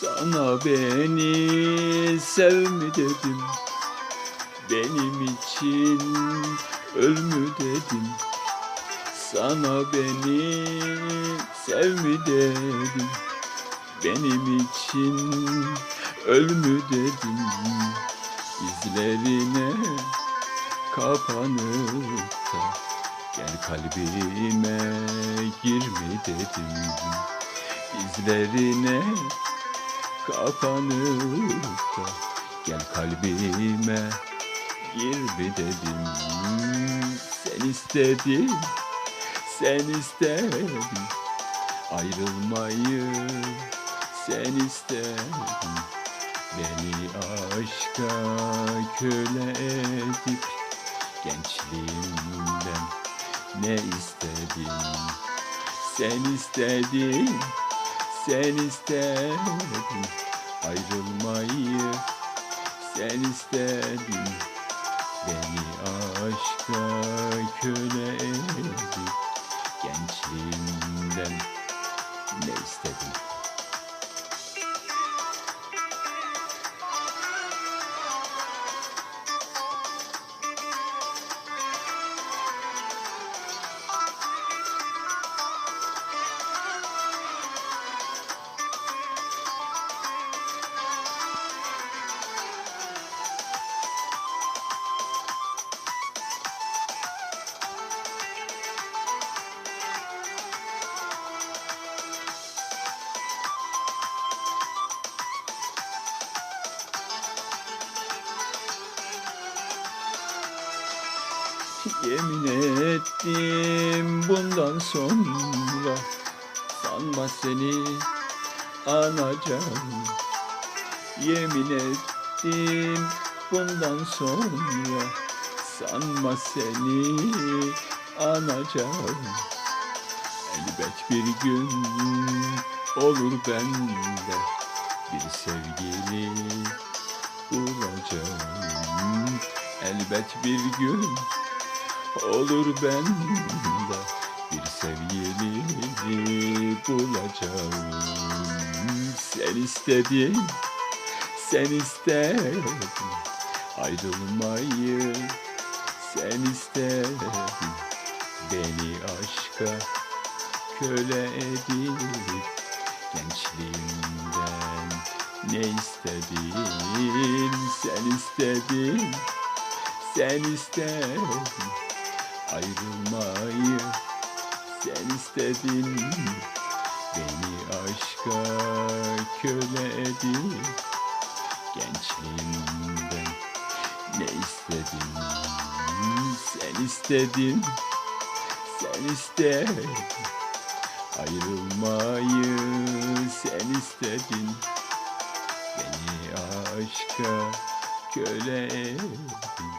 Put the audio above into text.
Sana beni sev mi dedim. Benim için öl mü dedim. Sana beni sev mi dedim. Benim için öl mü dedim. İzlerine kapanıp da Gel kalbime girme dedim. İzlerine kapanıp da Gel kalbime gir bir dedim. Sen istedin, sen istedin. Ayrılmayı sen istedin. Beni aşka köle edip Gençliğimden ne istedin? Sen istedin, sen istedin Ayrılmayı sen istedin Beni aşka köle Yemin ettim bundan sonra. Sanma seni anacağım. Yemin ettim bundan sonra. Sanma seni anacağım. Elbet bir gün olur bende. Bir sevgili bulacağım. Elbet bir gün olur bende bir sevgili bulacağım. Sen istedin, sen istedin. Ayrılmayı, sen istedin. Beni aşka köle edip gençliğimden ne istedin, sen istedin, sen istedin ayrılmayı sen istedin. Beni aşka köle edip gençliğimden ne istedin? Sen istedin. Sen istedin ayrılmayı sen istedin. Beni aşka köle edip